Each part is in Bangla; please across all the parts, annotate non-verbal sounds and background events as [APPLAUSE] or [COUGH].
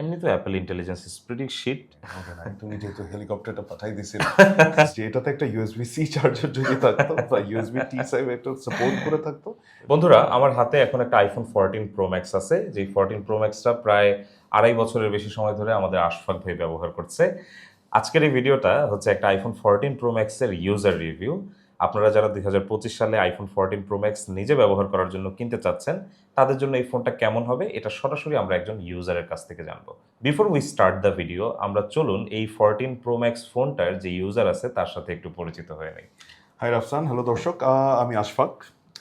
এমনি তো Apple intelligence is pretty shit তুমি যেহেতু হেলিকপ্টারটা পাঠাই দিছিলে যে এটাতে একটা ইউএসবি সি চার্জার যদি থাকতো বা ইউএসবি টি সাইভ একটা সাপোর্ট করে থাকতো। বন্ধুরা আমার হাতে এখন একটা আইফোন ফোরটিন প্রো ম্যাক্স আছে। যে ফোরটিন প্রো ম্যাক্সটা প্রায় আড়াই বছরের বেশি সময় ধরে আমাদের আশফাক ভাই ব্যবহার করছে। আজকের এই ভিডিওটা হচ্ছে একটা আইফোন ফোরটিন প্রো ম্যাক্সের ইউজার রিভিউ আপনারা যারা দুই হাজার পঁচিশ সালে আইফোন ফোরটিন প্রো ম্যাক্স নিজে ব্যবহার করার জন্য কিনতে চাচ্ছেন, তাদের জন্য এই ফোনটা কেমন হবে এটা সরাসরি আমরা একজন ইউজারের কাছ থেকে জানব। Before we start the video আমরা চলুন এই ফোরটিন প্রো ম্যাক্স ফোনটার যে ইউজার আছে তার সাথে একটু পরিচিত হয়ে নিই। হাই রাফসান হ্যালো দর্শক। আমি Ashfaq.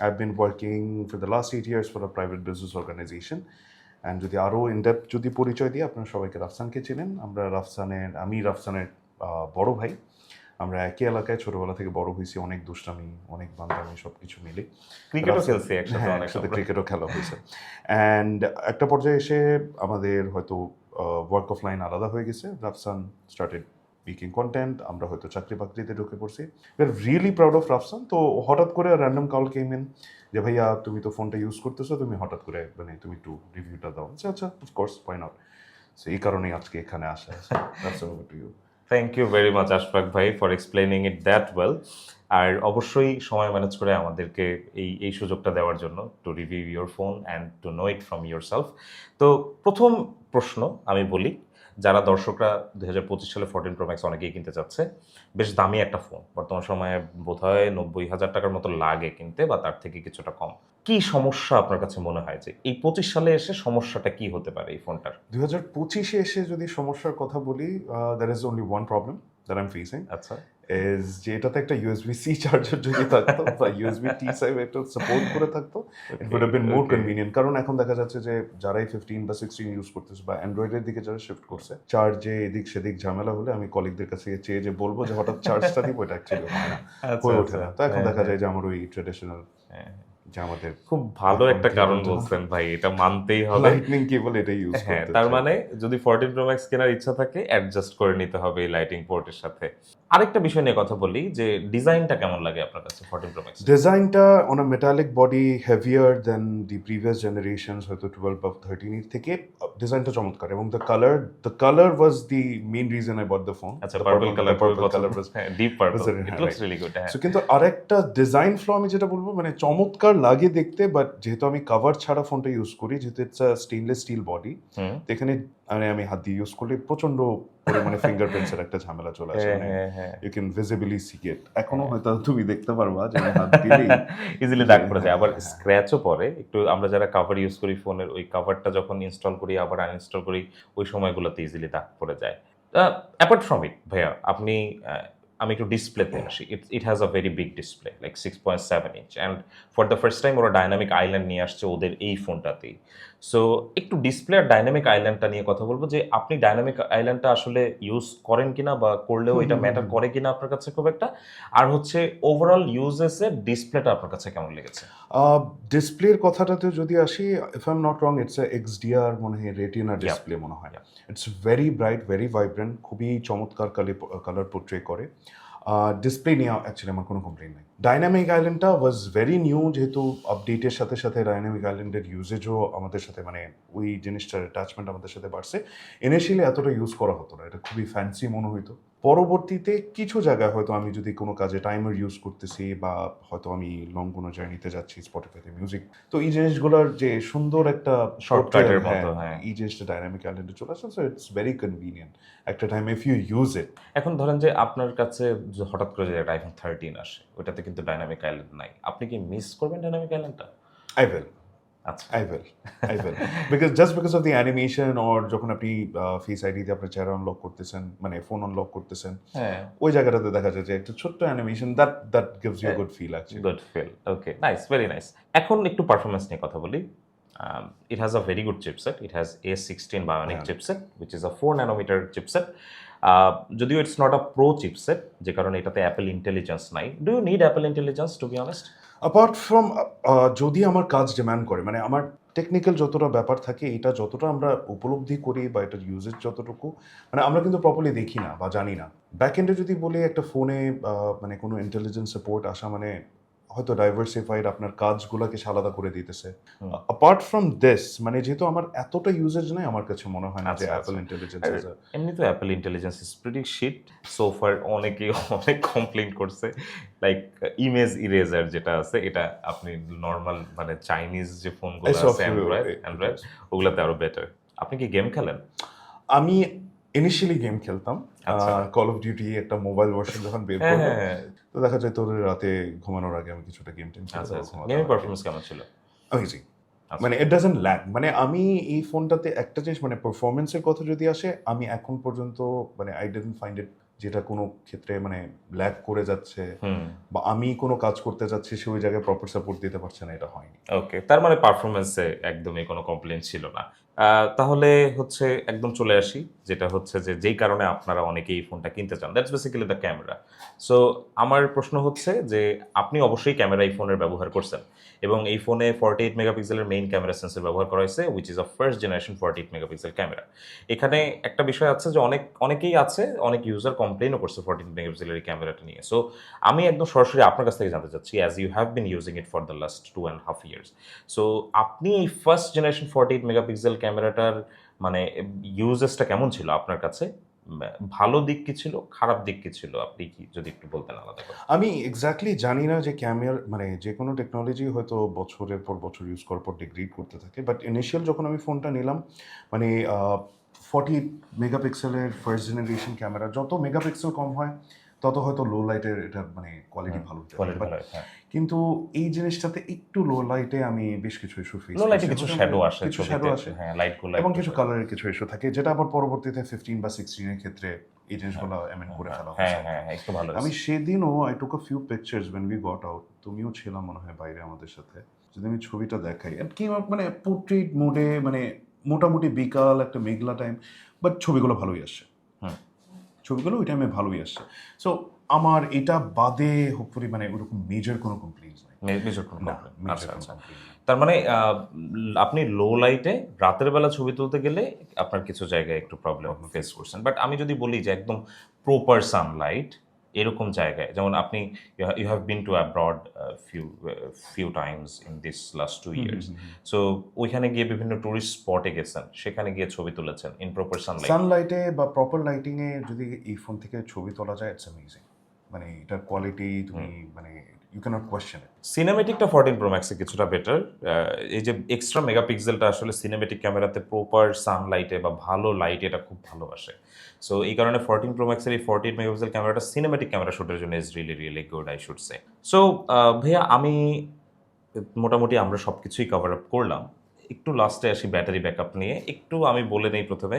I been working for the last eight years for a private business organisation and যদি আরও ইনডেপ যদি পরিচয় দিই, আপনারা সবাইকে রাফসানকে চেনেন। আমরা রাফসানের, আমি রাফসানের বড় ভাই। আমরা একই এলাকায় ছোটবেলা থেকে বড় হয়েছি অনেক দুষ্টামি অনেক বান্দামি সব কিছু মিলে ক্রিকেটও খেলছি একসাথে হ্যাঁ, ক্রিকেটও খেলা হয়েছে। অ্যান্ড একটা পর্যায়ে এসে আমাদের হয়তো ওয়ার্ক অফ লাইন আলাদা হয়ে গেছে। রাফসান স্টার্টেড মেকিং কন্টেন্ট আমরা হয়তো চাকরি বাকরিতে ঢুকে পড়ছি। We are really proud of Rafsan তো হঠাৎ করে র্যান্ডম কল কেম ইন যে ভাইয়া তুমি তো ফোনটা ইউজ করতেছো তুমি হঠাৎ করে মানে তুমি একটু রিভিউটা দাও। আচ্ছা আচ্ছা অফকোর্স পাই নট সো এই কারণেই আজকে এখানে আসা। Rafsan to you thank you very much Ashfaq ভাই for explaining it that well আর অবশ্যই সময় ম্যানেজ করে আমাদেরকে এই এই সুযোগটা দেওয়ার জন্য to review your phone and to know it from yourself তো প্রথম প্রশ্ন আমি বলি যারা দর্শকরা দুই হাজার পঁচিশ সালে ফোরটিন প্রো ম্যাক্স অনেকেই কিনতে চাচ্ছে বেশ দামি একটা ফোন বর্তমান সময়ে বোধ হয় নব্বই হাজার টাকার মতো লাগে কিনতে বা তার থেকে কিছুটা কম। কি সমস্যা আপনার কাছে মনে হয় যে এই পঁচিশ সালে এসে সমস্যাটা কি হতে পারে এই ফোনটার দুই হাজার পঁচিশে এসে যদি সমস্যার কথা বলি there is only one problem that I am facing আচ্ছা। ইজ যে এটাতে একটা ইউএসবি সি চার্জার যদি থাকতো বা ইউএসবি টি সাইভ একটা সাপোর্ট করে থাকতো it would have been more convenient কারণ এখন দেখা যাচ্ছে যে যারাই ফিফটিন বা সিক্সটিন ইউজ করতেছে বা অ্যান্ড্রয়েডের দিকে যারা শিফট করছে চার্জে এদিক সেদিক ঝামেলা হলে আমি কলিগদের কাছে চেয়ে যে বলব যে হঠাৎ চার্জটা দিব এটা অ্যাকচুয়ালি না। হয়ে ওঠে না। তো এখন দেখা যায় যে আমার ওই ট্রেডিশনাল হ্যাঁ, যে আমাদের খুব ভালো একটা কারণ বলছেন ভাই এটা মানতেই হবে। লাইটনিং কেবল এটা ইউজ হ্যাঁ করতে তার মানে যদি ফোরটিন প্রো ম্যাক্স কেনার ইচ্ছা থাকে অ্যাডজাস্ট করে নিতে হবে এই লাইটিং পোর্টের সাথে। আরেকটা বিষয় নিয়ে কথা বলি যে ডিজাইনটা কেমন লাগে আপনার কাছে ফোরটিন প্রো ম্যাক্স ডিজাইনটা on a metallic body heavier than the previous generations হয়তো টুয়েলভ বা থার্টিন থেকে ডিজাইনটা চমৎকার। এবং the colour the colour was the main reason I bought the phone আচ্ছা purple colour purple colour was deep purple it looks. Really good so কিন্তু আরেকটা ডিজাইন ফ্লো আমি যেটা বলব মানে চমৎকার লাগে দেখতে বাট যেহেতু আমি কভার ছাড়া ফোনটা ইউজ করি যেহেতু ইটস স্টেনলেস স্টিল বডি। এখানে মানে আমি হাত দিয়ে ইউজ করলে প্রচণ্ড পরিমাণে ফিঙ্গারপ্রিন্টসের একটা ঝামেলা চলে আসে। হ্যাঁ মানে হ্যাঁ হ্যাঁ। You can visibly see it এখনও হয়তো তুমি দেখতে পারবা যে হাত দিলেই ইজিলি দাগ পড়ে যায়। আবার হ্যাঁ। স্ক্র্যাচও পড়ে। একটু আমরা যারা কাভার ইউজ করি ফোনের ওই কাভারটা যখন ইনস্টল করি আবার আনইনস্টল করি ওই সময়গুলোতে ইজিলি দাগ পড়ে যায়। অ্যাপার্ট ফ্রম ইট ভাইয়া আপনি আমি একটু ডিসপ্লেতে আসি। It it has a very big display like six point seven inch and for the first time ওরা ডাইনামিক আইল্যান্ড নিয়ে আসছে ওদের এই ফোনটাতেই সো একটু ডিসপ্লে আর ডাইনামিক আইল্যান্ডটা নিয়ে কথা বলব যে আপনি ডাইনামিক আইল্যান্ডটা আসলে ইউজ করেন কিনা বা করলেও এটা ম্যাটার করে কিনা আপনার কাছে খুব একটা? আর হচ্ছে ওভারঅল ইউজেসের ডিসপ্লেটা আপনার কাছে কেমন লেগেছে? ডিসপ্লের কথাটাতে যদি আসি if I am not wrong it's XDR মনে হয় রেটিনা ডিসপ্লে মনে হয়. It's very bright very vibrant খুবই চমৎকার কালার পোর্ট্রে করে। ডিসপ্লে নিয়ে অ্যাকচুয়ালি আমার কোনো কমপ্লেন নেই। ডাইনামিক আইল্যান্ডটা ওয়াজ ভেরি নিউ যেহেতু আপডেটের সাথে সাথে ডাইনামিক আইল্যান্ডের ইউজেজও আমাদের সাথে মানে ওই জিনিসটার অ্যাটাচমেন্ট আমাদের সাথে বাড়ছে। ইনিশিয়ালি এতটা ইউজ করা হতো না, এটা খুবই ফ্যান্সি মনে হইতো। পরবর্তীতে কিছু জায়গায় হয়তো আমি যদি কোনো কাজে টাইমার ইউজ করতেছি বা হয়তো আমি লং কোনো জার্নিতে যাচ্ছি স্পটিফাইতে মিউজিক তো এই জিনিসগুলোর যে সুন্দর একটা portrayal, মতো, হ্যাঁ। এই জিনিসটা ডাইনামিক আইল্যান্ডে চলে আসে সো ইটস ভেরি কনভিনিয়েন্ট একটা time if you use it এখন ধরেন যে আপনার কাছে হঠাৎ করে যে আইফোন থার্টিন আসে ওটাতে কিন্তু ডাইনামিক আইল্যান্ড নাই। আপনি কি মিস করবেন dynamic আইল্যান্ডটা I will I will I will because just because of the animation or যখন আপনি ফেস আইডি দিয়ে আপনার চেহারা আনলক করতেছেন মানে ফোন আনলক করতেছেন হ্যাঁ। ওই জায়গাটাতে দেখা যায় যে একটা ছোট্ট animation that that gives you good feel actually good feel okay nice very nice এখন একটু পারফরমেন্স নিয়ে কথা বলি। It has a very good chipset it has a sixteen bionic হ্যাঁ। Chipset which is a four nanometer chipset যদিও it's not a pro chipset যে কারণে এটাতে অ্যাপেল ইন্টেলিজেন্স নাই। Do you need Apple intelligence to be honest apart from যদি আমার কাজ ডিম্যান্ড করে মানে আমার টেকনিক্যাল যতটা ব্যাপার থাকে, এটা যতটা আমরা উপলব্ধি করি বা এটার ইউজেজ যতটুকু মানে আমরা কিন্তু প্রপারলি দেখি না বা জানি না। ব্যাক এন্ডে যদি বলি একটা ফোনে মানে কোনো ইন্টেলিজেন্স সাপোর্ট আসা মানে হয়তো ডাইভার্সিফাইড আপনার কাজগুলোকে সে আলাদা করে দিতেছে। অ্যাপার্ট ফ্রম দিস মানে যেহেতু আমার এতটা ইউজেজ নাই আমার কাছে মনে হয় না যে আচ্ছা, অ্যাপল আচ্ছা। ইন্টেলিজেন্স এমনি তো Apple intelligence is pretty shit so far অনেকে অনেক কমপ্লেন করছে। লাইক ইমেজ ইরেজার যেটা আছে এটা আপনি নর্মাল মানে চাইনিজ যে ফোনগুলো আছে অ্যান্ড্রয়েড অ্যান্ড্রয়েড ওগুলোতে আরও বেটার আপনি কি গেম খেলেন? আমি ইনিশিয়ালি গেম খেলতাম। আচ্ছা। কল অফ ডিউটি একটা মোবাইল ভার্সন যখন বের হ্যাঁ করল হ্যাঁ। তো দেখা যায় তোর রাতে ঘুমানোর আগে আমি কিছুটা গেম টেম আচ্ছা আচ্ছা। পারফরমেন্স কেমন ছিল? অ্যামেজিং আচ্ছা। মানে ইট ডাজেন্ট ল্যাক মানে আমি এই ফোনটাতে একটা জিনিস মানে পারফরমেন্সের কথা যদি আসে আমি এখন পর্যন্ত মানে আই ডেন্ট ফাইন্ড ইট যেটা কোনো ক্ষেত্রে মানে ল্যাক করে যাচ্ছে বা আমি কোনো কাজ করতে যাচ্ছি সে ওই জায়গায় প্রপার সাপোর্ট দিতে পারছে না এটা হয়নি। ওকে তার মানে পারফরমেন্সে একদমই কোনো কমপ্লেন ছিল না। তাহলে হচ্ছে একদম চলে আসি, যেটা হচ্ছে যে যেই কারণে আপনারা অনেকেই এই ফোনটা কিনতে চান। That's basically the camera so আমার প্রশ্ন হচ্ছে যে আপনি অবশ্যই ক্যামেরা এই ফোনের ব্যবহার করছেন এবং এই ফোনে ফর্টি এইট মেগাপিক্সেলের মেইন ক্যামেরা সেন্সর ব্যবহার করা হয়েছে which is a first generation forty eight megapixel camera এখানে একটা বিষয় আছে যে অনেক, অনেকেই আছে, অনেক ইউজার কমপ্লেনও করছে ফর্টি এইট মেগাপিক্সেলের এই ক্যামেরাটা নিয়ে। সো আমি একদম সরাসরি আপনার কাছ থেকে জানতে চাচ্ছি as you have been using it for the last two and half years so আপনি এই first generation forty eight megapixel ক্যামেরাটার মানে ইউজেসটা কেমন ছিল আপনার কাছে? ভালো দিক কি ছিল? খারাপ দিক কি ছিল? আপনি কি যদি একটু বলতেন আলাদা করে। আমি এক্স্যাক্টলি জানি না যে ক্যামেরা মানে যে কোনো টেকনোলজি হয়তো বছরের পর বছর ইউজ করার পর ডিগ্রেড করতে থাকে বাট ইনিশিয়াল যখন আমি ফোনটা নিলাম মানে ফর্টি মেগাপিক্সেলের ফার্স্ট জেনারেশন ক্যামেরা যত মেগাপিক্সেল কম হয় তত হয়তো লো লাইটের এটা মানে কোয়ালিটি ভালো হতে পারে। ভালো হয়, হ্যাঁ কিন্তু এই জিনিসটাতে একটু লো লাইটে আমি বেশ কিছু ইস্যু ফেস লো লাইটে কিছু শ্যাডো আসে কিছু শ্যাডো আসে হ্যাঁ লাইটগুলো এবং কিছু কালারের কিছু ইস্যু থাকে যেটা আবার পরবর্তীতে ফিফটিন বা সিক্সটিনের ক্ষেত্রে এই জিনিসগুলো অ্যামেন্ড করে ফেলা হ্যাঁ হ্যাঁ হ্যাঁ, একটু ভালো আমি। সেদিনও I took a few pictures when we got out তুমিও ছিলাম মনে হয় বাইরে আমাদের সাথে যদি আমি ছবিটা দেখাই আর কি মানে পোর্ট্রেট মোডে মানে মোটামুটি বিকাল একটা মেঘলা টাইম বাট ছবিগুলো ভালোই হুম। ছবিগুলো ওই টাইমে ভালোই আসছে। সো আমার এটা বাদে হোপফুলি মানে ওরকম মেজর কোনো কমপ্লেন নাই। মে- মেজর কোনো আচ্ছা আচ্ছা। তার মানে আপনি লো লাইটে রাতের বেলা ছবি তুলতে গেলে আপনার কিছু জায়গায় একটু প্রবলেম ফেস করছেন। বাট আমি যদি বলি যে একদম প্রপার সানলাইট এরকম জায়গায়। যেমন আপনি you have been to abroad few few times in this last two years so ওইখানে গিয়ে বিভিন্ন টুরিস্ট স্পটে গেছেন সেখানে গিয়ে ছবি তুলেছেন ইন প্রপার সানলাইট সানলাইটে বা প্রপার লাইটিংয়ে এ যদি এই ফোন থেকে ছবি তোলা যায় ইটস অ্যামেজিং মানে এটার কোয়ালিটি তুমি মানে ইউ ক্যানট কোয়েশ্চেন ইট সিনেমেটিকটা ফোরটিন প্রো ম্যাক্সে কিছুটা বেটার এই যে এক্সট্রা মেগাপিক্সেলটা আসলে সিনেমেটিক ক্যামেরাতে প্রপার সানলাইটে বা ভালো লাইটে এটা খুব ভালোবাসে। সো এই কারণে ফোরটিন প্রো ম্যাক্সের এই ফোরটিন মেগাপিক্সেল ক্যামেরাটা সিনেমেটিক ক্যামেরা শুটের জন্য is really really good I should say so ভাইয়া, আমি মোটামুটি আমরা সব কিছুই কভার আপ করলাম। একটু লাস্টে আসি ব্যাটারি ব্যাকআপ নিয়ে। একটু আমি বলে নেই প্রথমে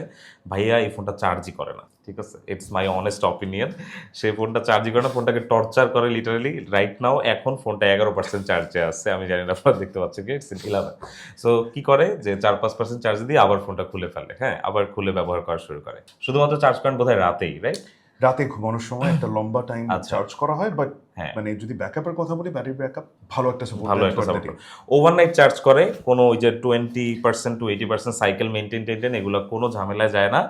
ভাইয়া এই ফোনটা চার্জই করে না। ঠিক আছে? It's my honest opinion say ফোনটা চার্জই করে না ফোনটাকে টর্চার করে লিটারালি রাইট নাও এখন ফোনটা এগারো পার্সেন্ট চার্জে আসছে আমি জানি না আপনারা দেখতে পাচ্ছেন কি? ইটস ইলেভেন সো কি করে? যে চার পাঁচ পার্সেন্ট চার্জ দিয়ে আবার ফোনটা খুলে ফেলে। হ্যাঁ আবার খুলে ব্যবহার করা শুরু করে। শুধুমাত্র চার্জ করেন বোধহয় রাতেই রাইট রাতে ঘুমানোর সময় একটা লম্বা টাইম আচ্ছা। চার্জ করা হয় বাট মানে যদি ব্যাকআপের কথা বলি ব্যাটারি ব্যাকআপ ভালো একটা সাপোর্ট ভালো একটা সাপোর্ট ওভারনাইট চার্জ করে কোনো ওই যে twenty percent to eighty percent cycle maintain টেনটেন এগুলো কোনো ঝামেলায় যায় না।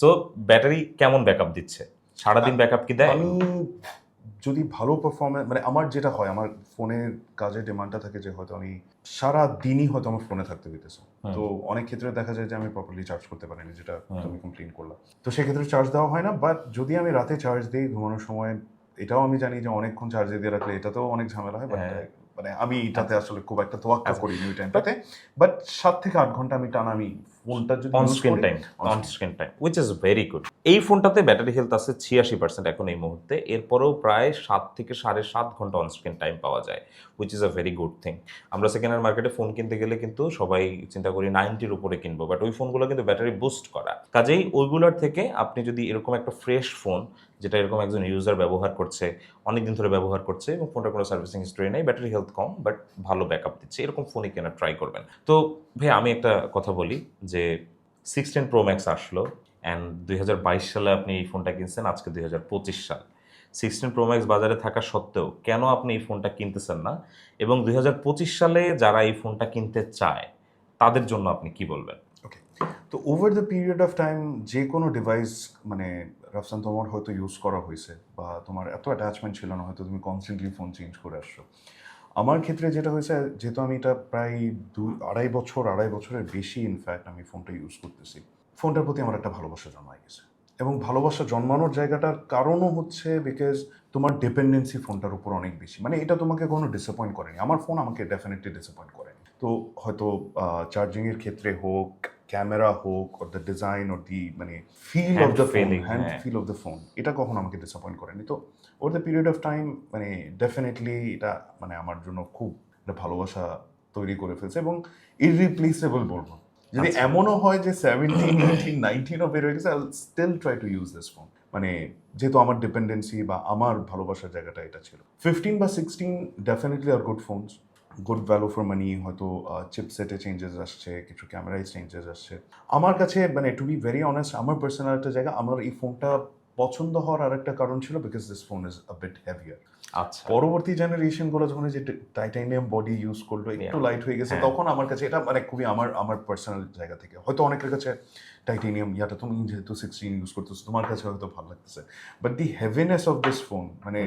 সো ব্যাটারি কেমন ব্যাকআপ দিচ্ছে? সারাদিন ব্যাকআপ কি দেয়? আমি যদি ভালো পারফরমেন্স মানে আমার যেটা হয় আমার ফোনের কাজের ডিমান্ডটা থাকে যে হয়তো আমি সারা দিনই হয়তো আমার ফোনে থাকতে দিতেছে। তো অনেক ক্ষেত্রে দেখা যায় যে আমি প্রপারলি চার্জ করতে পারিনি যেটা তুমি কমপ্লেন করলাম তো সেক্ষেত্রে চার্জ দেওয়া হয় না বাট যদি আমি রাতে চার্জ দিই ঘুমানোর সময় এটাও আমি জানি যে অনেকক্ষণ চার্জে দিয়ে রাখলে এটাতেও অনেক ঝামেলা হয় বাট হ্যাঁ। মানে আমি এটাতে আসলে খুব একটা তোয়াক্কা আচ্ছা। করি ওই টাইমটাতে বাট সাত থেকে আট ঘণ্টা আমি টানা আমি ফোনটা যদি on screen time on screen time which is very good এই ফোনটাতে ব্যাটারি হেলথ আছে ছিয়াশি পার্সেন্ট এখন এই মুহূর্তে। এরপরেও প্রায় সাত থেকে সাড়ে সাত ঘণ্টা অন স্ক্রিন টাইম পাওয়া যায় which is a very good thing আমরা সেকেন্ড হ্যান্ড মার্কেটে ফোন কিনতে গেলে কিন্তু সবাই চিন্তা করি নাইনটির উপরে কিনবো বাট ওই ফোনগুলো কিন্তু ব্যাটারি বুস্ট করা। কাজেই ওইগুলোর থেকে আপনি যদি এরকম একটা ফ্রেশ ফোন যেটা এরকম একজন ইউজার ব্যবহার করছে অনেক দিন ধরে ব্যবহার করছে এবং ফোনটার কোনো সার্ভিসিং হিস্ট্রি নেই ব্যাটারি হেলথ কম বাট ভালো ব্যাকআপ দিচ্ছে। এরকম ফোনই কেনা ট্রাই করবেন। তো ভাই আমি একটা কথা বলি যে সিক্সটিন প্রো ম্যাক্স আসলো অ্যান্ড দুই হাজার বাইশ সালে আপনি এই ফোনটা কিনছেন, আজকে দুই হাজার পঁচিশ সাল। সিক্সটিন প্রো ম্যাক্স বাজারে থাকা সত্ত্বেও কেন আপনি এই ফোনটা কিনতেছেন না? এবং দুই হাজার পঁচিশ সালে যারা এই ফোনটা কিনতে চায়, তাদের জন্য আপনি কি বলবেন? তো over the period of time যে কোনো ডিভাইস মানে রাফসান, তোমার হয়তো ইউজ করা হয়েছে বা তোমার এত অ্যাটাচমেন্ট ছিল না, হয়তো তুমি কনস্ট্যান্টলি ফোন চেঞ্জ করে আসছো। আমার ক্ষেত্রে যেটা হয়েছে, যেহেতু আমি এটা প্রায় দুই আড়াই বছর, আড়াই বছরের বেশি ইনফ্যাক্ট আমি ফোনটা ইউজ করতেছি। ফোনটার প্রতি আমার একটা ভালোবাসা জন্মায় গেছে। এবং ভালোবাসা জন্মানোর জায়গাটার কারণও হচ্ছে বিকজ তোমার ডিপেন্ডেন্সি ফোনটার উপর অনেক বেশি। মানে এটা তোমাকে কোনো ডিসঅ্যাপয়েন্ট করেনি। আমার ফোন আমাকে ডেফিনেটলি ডিসঅ্যাপয়েন্ট করেনি। তো হয়তো চার্জিংয়ের ক্ষেত্রে হোক ক্যামেরা হোক ওর দ্য ডিজাইন ওর দি মানে feel of the phone hand হ্যাঁ। ফিল অফ দ্য ফোন এটা কখনো আমাকে ডিসঅ্যাপয়েন্ট করেনি। তো or the period of time মানে ডেফিনেটলি এটা মানে আমার জন্য খুব একটা ভালোবাসা তৈরি করে ফেলছে এবং ইররিপ্লেসেবল বলব। যদি আচ্ছা। এমনও হয় যে সেভেন্টিন এইটিন নাইনটিনও বের হয়ে গেছে I still try to use this phone মানে যেহেতু আমার ডিপেন্ডেন্সি বা আমার ভালোবাসার জায়গাটা এটা ছিল। ফিফটিন বা sixteen definitely are good phones good value for money হয়তো চিপসেটে চেঞ্জেস আসছে, কিছু ক্যামেরায় চেঞ্জেস আসছে। আমার কাছে মানে টু বি ভেরি অনেস্ট আমার পার্সোনাল একটা জায়গা, আমার এই ফোনটা পছন্দ হওয়ার আরেকটা কারণ ছিল because this phone is a bit heavier আচ্ছা। পরবর্তী জেনারেশনগুলো যখন যে টাইটানিয়াম বডি ইউজ করল একটু লাইট হয়ে গেছে হ্যাঁ। তখন আমার কাছে এটা মানে খুবই আমার আমার পার্সোনাল জায়গা থেকে। হয়তো অনেকের কাছে টাইটানিয়াম ইয়াটা তুমি যেহেতু সিক্সটিন ইউজ করতেছো তোমার কাছে হয়তো ভালো লাগতেছে। But the heaviness of this phone মানে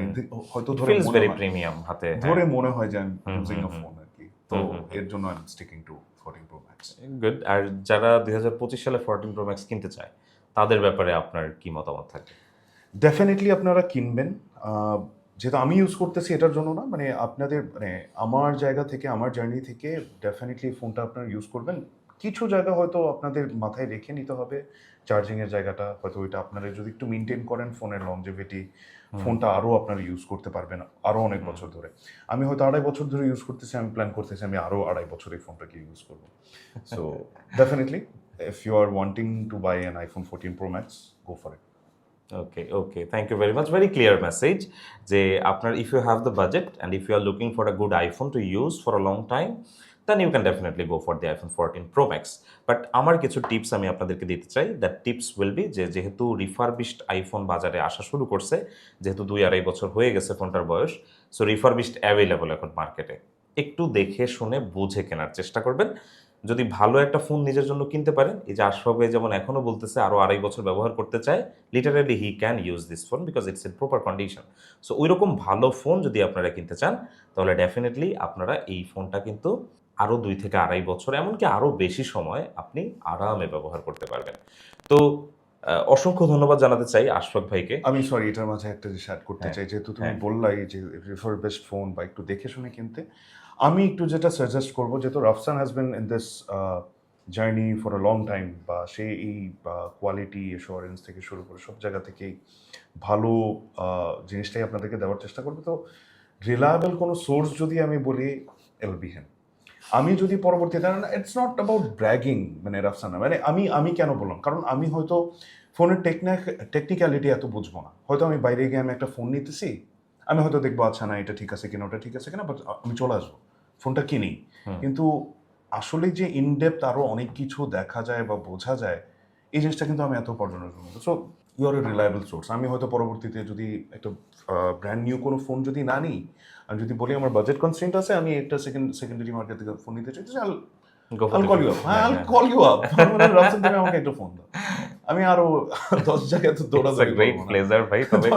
হয়তো ধরে ভেরি প্রিমিয়াম হাতে ধরে মনে হয় যে আমি ইউজিং আ ফোন আর কি তো। এর জন্য I am sticking to fourteen pro max good আর যারা দুই হাজার পঁচিশ সালে ফোরটিন প্রো ম্যাক্স কিনতে চায় তাদের ব্যাপারে আপনার কি মতামত থাকে ডেফিনেটলি আপনারা কিনবেন। যেহেতু আমি ইউজ করতেছি এটার জন্য না মানে আপনাদের মানে আমার জায়গা থেকে আমার জার্নি থেকে ডেফিনেটলি ফোনটা আপনারা ইউজ করবেন। কিছু জায়গা হয়তো আপনাদের মাথায় রেখে নিতে হবে। চার্জিংয়ের জায়গাটা হয়তো ওইটা আপনারা যদি একটু মেনটেন করেন ফোনের লংজেভিটি ফোনটা আরও আপনারা ইউজ করতে পারবেন আরও অনেক বছর ধরে। আমি হয়তো আড়াই বছর ধরে ইউজ করতেছি আমি প্ল্যান করতেছি আমি আরও আড়াই বছর এই ফোনটাকে ইউজ করব। So definitely [LAUGHS] if you are wanting to buy an iPhone fourteen pro max go for it okay okay thank you very much very clear message যে আপনার if you have the budget and if you are looking for a good iPhone to use for a long time then you can definitely go for the iPhone fourteen pro max but আমার কিছু টিপস আমি আপনাদেরকে দিতে চাই। দ্যাট টিপস উইল বি যে যেহেতু রিফারবিশড আইফোন বাজারে আসা শুরু করছে, যেহেতু দুই আড়াই বছর হয়ে গেছে ফোনটার বয়স সো রিফারবিশড অ্যাভেলেবল এখন মার্কেটে একটু দেখে, শুনে, বুঝে কেনার চেষ্টা করবেন। যদি ভালো একটা ফোন নিজের জন্য কিনতে পারেন এই যে আশফাক ভাই যেমন এখনও বলতেছে আরও আড়াই বছর ব্যবহার করতে চায় literally he can use this phone because it's in proper condition so ওই রকম ভালো ফোন যদি আপনারা কিনতে চান তাহলে ডেফিনেটলি আপনারা এই ফোনটা কিন্তু আরও দুই থেকে আড়াই বছর এমনকি আরও বেশি সময় আপনি আরামে ব্যবহার করতে পারবেন। তো অসংখ্য ধন্যবাদ জানাতে চাই আশফাক ভাইকে। আমি সরি এটার মাঝে একটা জিনিস অ্যাড করতে হ্যাঁ, চাই যেহেতু তুমি হ্যাঁ। বললাই যে রিফার বেস্ট ফোন বা একটু দেখে শুনে কিনতে আমি একটু যেটা সাজেস্ট করব, যেহেতু Rafsan has been in this journey for a long time বা সে এই কোয়ালিটি এশোরেন্স থেকে শুরু করে সব জায়গা থেকেই ভালো জিনিসটাই আপনাদেরকে দেওয়ার চেষ্টা করবে। তো রিলায়েবল কোনো সোর্স যদি আমি বলি এল বি হেম আমি যদি পরবর্তীতে ইটস নট অ্যাবাউট ব্র্যাগিং মানে রাফসানা মানে আমি আমি কেন বললাম? কারণ আমি হয়তো ফোনের টেকনিক টেকনিক্যালিটি এত বুঝব না। হয়তো আমি বাইরে গিয়ে আমি একটা ফোন নিতেছি, আমি হয়তো দেখব আচ্ছা না, এটা ঠিক আছে কিনা, ওটা ঠিক আছে কিনা বাট আমি চলে আসব। ফোনটা কিনি। কিন্তু আসলে যে ইনডেপথ আরও অনেক কিছু দেখা যায় বা বোঝা যায় এই জিনিসটা কিন্তু আমি এত পর্যালোচনা so you are a reliable source আমি হয়তো পরবর্তীতে যদি একটা ব্র্যান্ড নিউ কোনো ফোন যদি না নিই আমি যদি বলি আমার বাজেট কনস্ট্রেন্ট আছে আমি একটা সেকেন্ড সেকেন্ডারি মার্কেট থেকে ফোন নিতে চাইছি আল কল ইউ আপ হ্যাঁ আল কল ইউ আপ আমাকে একটা ফোন দাও। আমি আরও দশ জায়গায় তো না। pleasure ভাই [LAUGHS] তবে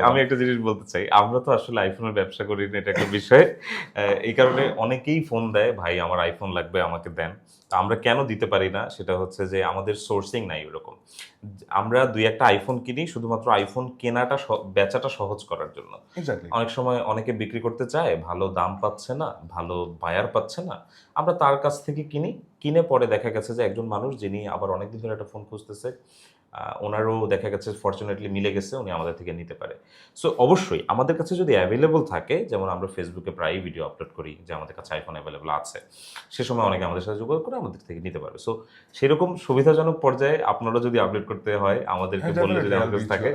আমি একটা জিনিস বলতে চাই আমরা তো আসলে আইফোনের ব্যবসা করি না এটা একটা বিষয়। এই কারণে অনেকেই ফোন দেয় ভাই আমার আইফোন লাগবে আমাকে দেন। আমরা কেন দিতে পারি না? সেটা হচ্ছে যে আমাদের সোর্সিং নাই ওরকম। আমরা দুই একটা আইফোন কিনি শুধুমাত্র আইফোন কেনাটা বেচাটা সহজ করার জন্য। অনেক সময় অনেকে বিক্রি করতে চায় ভালো দাম পাচ্ছে না ভালো বায়ার পাচ্ছে না। আমরা তার কাছ থেকে কিনি কিনে পরে দেখা গেছে যে একজন মানুষ যিনি আবার অনেকদিন ধরে একটা ফোন খুঁজতেছে ওনারও দেখা গেছে ফর্চুনেটলি মিলে গেছে উনি আমাদের থেকে নিতে পারে। সো অবশ্যই আমাদের কাছে যদি অ্যাভেলেবল থাকে যেমন আমরা ফেসবুকে প্রায়ই ভিডিও আপলোড করি যে আমাদের কাছে আইফোন অ্যাভেলেবল আছে সে সময় অনেকে আমাদের সাথে যোগাযোগ করে আমাদের থেকে নিতে পারবে। সো সেরকম সুবিধাজনক পর্যায়ে আপনারা যদি আপডেট করতে হয় আমাদেরকে হ্যাঁ, বললে যদি আমাদের থাকে.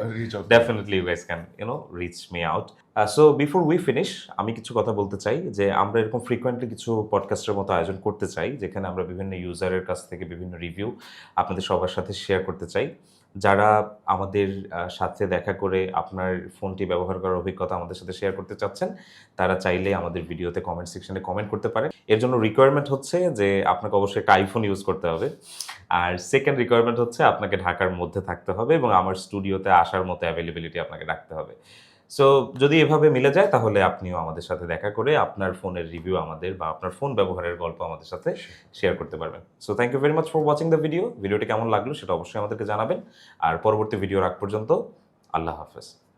Definitely you guys can you know reach me out so before we finish আমি কিছু কথা বলতে চাই যে আমরা এরকম ফ্রিকোয়েন্টলি কিছু পডকাস্টের মতো আয়োজন করতে চাই, যেখানে আমরা বিভিন্ন ইউজারের কাছ থেকে বিভিন্ন রিভিউ আপনাদের সবার সাথে শেয়ার করতে চাই। যারা আমাদের সাথে দেখা করে আপনার ফোনটি ব্যবহার করার অভিজ্ঞতা আমাদের সাথে শেয়ার করতে চাচ্ছেন, তারা চাইলে আমাদের ভিডিওতে কমেন্ট সেকশনে কমেন্ট করতে পারে। এর জন্য রিকোয়ারমেন্ট হচ্ছে যে আপনাকে অবশ্যই একটা আইফোন ইউজ করতে হবে। আর সেকেন্ড রিকোয়ারমেন্ট হচ্ছে আপনাকে ঢাকার মধ্যে থাকতে হবে এবং আমার স্টুডিওতে আসার মতো অ্যাভেলেবিলিটি আপনাকে রাখতে হবে। সো যদি এভাবে মিলে যায়, তাহলে আপনিও আমাদের সাথে দেখা করে আপনার ফোনের রিভিউ আমাদের বা আপনার ফোন ব্যবহারের গল্প আমাদের সাথে শেয়ার করতে পারবেন। So thank you very much for watching the video ভিডিওটি কেমন লাগল, সেটা অবশ্যই আমাদেরকে জানাবেন। আর পরবর্তী ভিডিও রাখ পর্যন্ত, আল্লাহ হাফেজ।